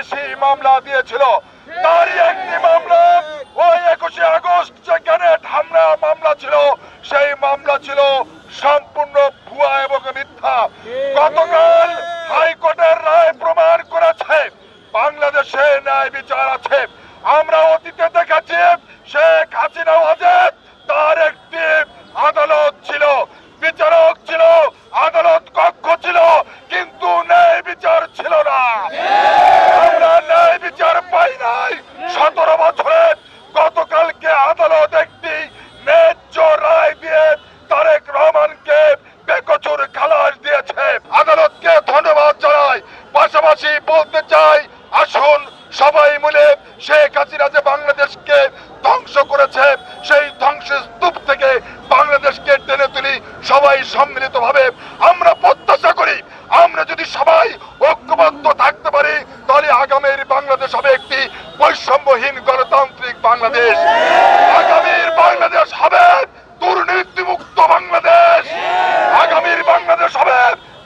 বেশি মামলা দিয়েছিল। তারই একটি মামলা, ওই একুশে আগস্ট যে গ্যানেট হামলা মামলা ছিল, সেই মামলা ছিল সম্পূর্ণ ভুয়া এবং মিথ্যা। গতকাল হাইকোর্টের রায় প্রমাণ করেছে, বাংলাদেশে ন্যায় বিচার আছে। আমরা অতীতে দেখেছি শেখ হাসিনা ওয়াজেদ গতকালকে আদালত একটি ন্যায্য রায় দিয়ে তারেক রহমানকে বেকচুর খালাস দিয়েছে। আদালতকে ধন্যবাদ জানাই। পাশাপাশি বলতে চাই, আসুন সবাই মিলে শেখ হাসিনা যে বাংলাদেশকে ধ্বংস করেছে, সেই ধ্বংসের স্তূপ থেকে বাংলাদেশকে টেনে তুলি সবাই সম্মিলিতভাবে। আমরা প্রত্যাশা করি, আমরা যদি সবাই ঐক্যবদ্ধ থাকতে পারি, তাহলে আগামীর বাংলাদেশ হবে একটি বৈষম্যহীন গণতান্ত্রিক বাংলাদেশ। আগামীর বাংলাদেশ হবে দুর্নীতিমুক্ত বাংলাদেশ। আগামীর বাংলাদেশ হবে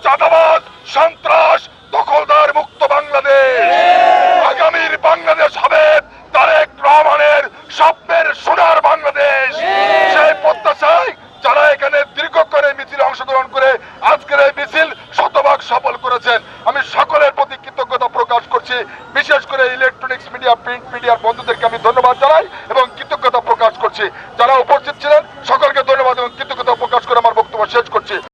চাঁদাবাদ সন্ত্রাস, দখলদার মুক্ত বাংলাদেশ। আগামীর বাংলাদেশ হবে তারেক রহমানের স্বপ্নের সোনার বাংলাদেশ। সেই প্রত্যাশায় যারা এখানে দীর্ঘক্ষণে মিছিলে অংশগ্রহণ করে আজকের এই মিছিল শতভাগ সফল করেছেন। আমি সকলের প্রতি কৃতজ্ঞতা প্রকাশ করছি। বিশেষ করে ইলেকট্রনিক্স মিডিয়া প্রিন্ট মিডিয়ার বন্ধুদেরকে আমি ধন্যবাদ জানাই এবং কৃতজ্ঞতা প্রকাশ করছি। যারা উপস্থিত ছিলেন সকলকে ধন্যবাদ এবং কৃতজ্ঞতা প্রকাশ করে আমার বক্তব্য শেষ করছি।